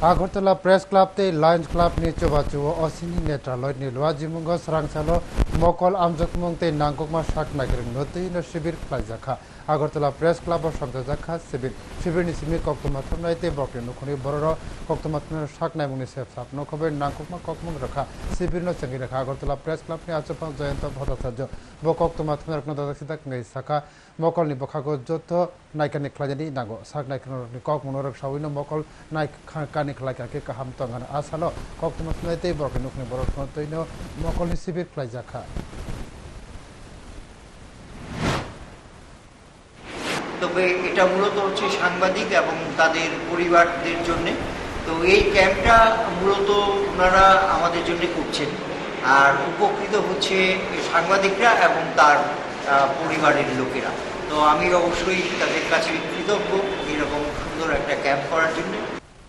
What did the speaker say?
agurtala press club te lions club ne choba chu osini ne tra loi ne lwa jimung go sarang chalo amjokmung te nangkokma sak nagiring notui no shibir khlaijaka Agartala press club ও সংযোজকা শিবির। শিবিরনি সিমি কক্তমা থমনাইতে বকরি নখনি বড় কক্তমা থমনা শাক নাইমুনি সেফ সাপ নখবে নাংকুকমা ককমুং রাখা। শিবির ন চেঙ্গি রাখা। আগরতলা প্রেস ক্লাবনি আচপাং জয়ন্ত ভট্টাচার্য ব কক্তমা থমনা রকন দাদা সিদা নgai সাকা মকলনি বখাগো যত নাইকানি খ্লাজানি নাগো। শাক নাইকানি কক মনোরক সাউইনো মকল নাই কানি খ্লাইকাকে কাহাম তঙ্গান আসালো। কক্তমা থমনাইতে বকরি নখনি বড় তৈনো। মকলনি শিবির খ্লাইজাখা তবে এটা মূলত হচ্ছে সাংবাদিক এবং তাদের পরিবারদের জন্য। তো এই ক্যাম্পটা মূলত ওনারা আমাদের জন্য করছেন। আর উপকৃত হচ্ছে সাংবাদিকরা এবং তার পরিবারের লোকেরা। তো আমি অবশ্যই তাদের কাছে কৃতজ্ঞ। এরকম সুন্দর একটা ক্যাম্প করার জন্য।